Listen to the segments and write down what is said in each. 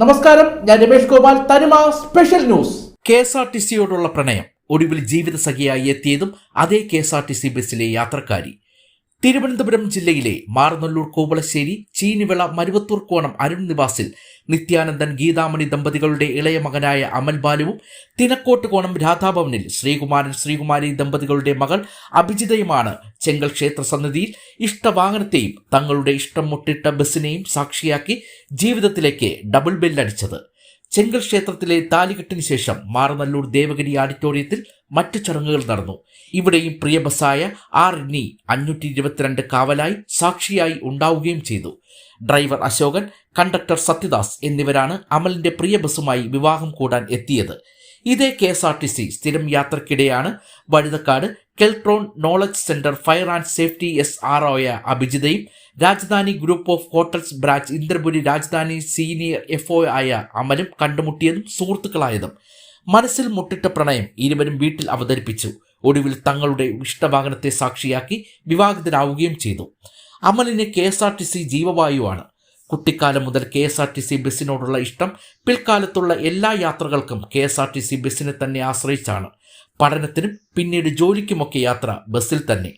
നമസ്കാരം ഞാൻ രമേഷ് ഗോപാൽ തനിമ special news. K S R T സിയോടുള്ള പ്രണയം ഒടുവിൽ ജീവിത സഖിയായി എത്തിയതും അതേ K S R T C ബസ്സിലെ യാത്രക്കാരി. തിരുവനന്തപുരം ജില്ലയിലെ മാറനല്ലൂർ കോവളശ്ശേരി ചീനിവിള മരുവത്തൂർ കോണം അരുൺ നിവാസിൽ നിത്യാനന്ദൻ ഗീതാമണി ദമ്പതികളുടെ ഇളയ മകനായ അമൽ ബാലുവും തിനക്കോട്ട് കോണം രാധാഭവനിൽ ശ്രീകുമാരൻ ശ്രീകുമാരി ദമ്പതികളുടെ മകൾ അഭിജിതയുമാണ് ചെങ്കൽ ക്ഷേത്ര സന്നിധിയിൽ ഇഷ്ടവാഹനത്തെയും തങ്ങളുടെ ഇഷ്ടം മുട്ടിട്ട ബസ്സിനെയും സാക്ഷിയാക്കി ജീവിതത്തിലേക്ക് ഡബിൾ ബെല്ലടിച്ചത്. ചെങ്കൽ ക്ഷേത്രത്തിലെ താലികെട്ടിന് ശേഷം മാറനല്ലൂർ ദേവഗിരി ആഡിറ്റോറിയത്തിൽ മറ്റു ചടങ്ങുകൾ നടന്നു. ഇവിടെയും പ്രിയബസായ ആർ ഇനി അഞ്ഞൂറ്റി ഇരുപത്തിരണ്ട് കാവലായി സാക്ഷിയായി ഉണ്ടാവുകയും ചെയ്തു. ഡ്രൈവർ അശോകൻ കണ്ടക്ടർ സത്യദാസ് എന്നിവരാണ് അമലിന്റെ പ്രിയ ബസ്സുമായി വിവാഹം കൂടാൻ എത്തിയത്. ഇതേ K S R T C സ്ഥിരം യാത്രക്കിടെയാണ് Vazhuthacaud Keltron knowledge centre fire and safety S R ഒയ അഭിജിതയും Rajadhani group of hotels branch Indrapuri Rajadhani senior F O ആയ അമലും കണ്ടുമുട്ടിയതും സുഹൃത്തുക്കളായതും. മനസ്സിൽ മുട്ടിട്ട പ്രണയം ഇരുവരും വീട്ടിൽ അവതരിപ്പിച്ചു. ഒടുവിൽ തങ്ങളുടെ ഇഷ്ടവാഹനത്തെ സാക്ഷിയാക്കി വിവാഹിതരാവുകയും ചെയ്തു. അമലിന് K S R T C ജീവവായുവാണ്. കുട്ടിക്കാലം മുതൽ K S R T C ബസ്സിനോടുള്ള ഇഷ്ടം പിൽക്കാലത്തുള്ള എല്ലാ യാത്രകൾക്കും K S R T C ബസ്സിനെ തന്നെ ആശ്രയിച്ചാണ്. പഠനത്തിനും പിന്നീട് ജോലിക്കുമൊക്കെ യാത്ര ബസ്സിൽ തന്നെ.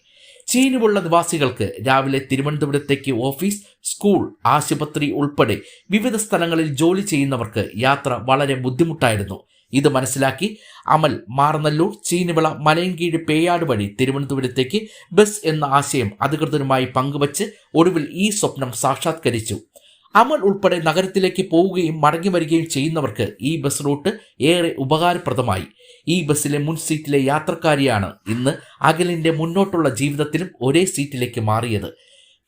ചീനുവുള്ള നിവാസികൾക്ക് രാവിലെ തിരുവനന്തപുരത്തേക്ക് ഓഫീസ് സ്കൂൾ ആശുപത്രി ഉൾപ്പെടെ വിവിധ സ്ഥലങ്ങളിൽ ജോലി ചെയ്യുന്നവർക്ക് യാത്ര വളരെ ബുദ്ധിമുട്ടായിരുന്നു. ഇത് മനസ്സിലാക്കി അമൽ മാറനല്ലൂർ ചീനിവിള മലയൻകീഴ് പേയാട് വഴി തിരുവനന്തപുരത്തേക്ക് ബസ് എന്ന ആശയം അധികൃതരുമായി പങ്കുവച്ച് ഒടുവിൽ ഈ സ്വപ്നം സാക്ഷാത്കരിച്ചു. അമൽ ഉൾപ്പെടെ നഗരത്തിലേക്ക് പോവുകയും മടങ്ങി വരികയും ചെയ്യുന്നവർക്ക് ഈ ബസ് റൂട്ട് ഏറെ ഉപകാരപ്രദമായി. ഈ ബസ്സിലെ മുൻ സീറ്റിലെ യാത്രക്കാരിയാണ് ഇന്ന് അഖിലിന്റെ മുന്നോട്ടുള്ള ജീവിതത്തിലും ഒരേ സീറ്റിലേക്ക് മാറിയത്.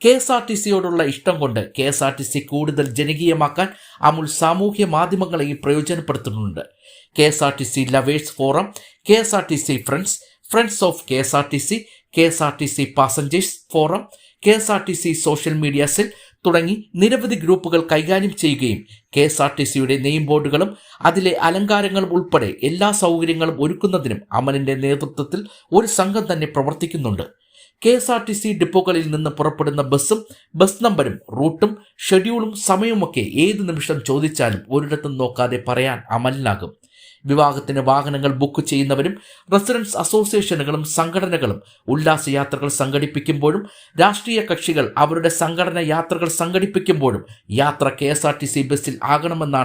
കെ എസ് ആർ ടി സിയോടുള്ള ഇഷ്ടം കൊണ്ട് K S R T C കൂടുതൽ ജനകീയമാക്കാൻ അമുൽ സാമൂഹ്യ മാധ്യമങ്ങളെയും പ്രയോജനപ്പെടുത്തുന്നുണ്ട്. K S R T C lovers forum K S R T C friends friends of K S R T C K S R T C passengers forum K S R T C social media cell തുടങ്ങി നിരവധി ഗ്രൂപ്പുകൾ കൈകാര്യം ചെയ്യുകയും K S R T സിയുടെ name ബോർഡുകളും അതിലെ അലങ്കാരങ്ങളും ഉൾപ്പെടെ എല്ലാ സൗകര്യങ്ങളും ഒരുക്കുന്നതിനും അമലിന്റെ നേതൃത്വത്തിൽ ഒരു സംഘം തന്നെ പ്രവർത്തിക്കുന്നുണ്ട്. K S R T C ഡിപ്പോകളിൽ നിന്ന് പുറപ്പെടുന്ന ബസ്സും ബസ് നമ്പരും റൂട്ടും ഷെഡ്യൂളും സമയവുമൊക്കെ ഏത് നിമിഷം ചോദിച്ചാലും ഒരിടത്തും നോക്കാതെ പറയാൻ അമലിനാകും. വിവാഹത്തിന് വാഹനങ്ങൾ ബുക്ക് ചെയ്യുന്നവരും റെസിഡൻസ് അസോസിയേഷനുകളും സംഘടനകളും ഉല്ലാസയാത്രകൾ സംഘടിപ്പിക്കുമ്പോഴും രാഷ്ട്രീയ കക്ഷികൾ അവരുടെ സംഘടന യാത്രകൾ സംഘടിപ്പിക്കുമ്പോഴും യാത്ര K S R T C ബസ്സിൽ ആകണമെന്നാണ്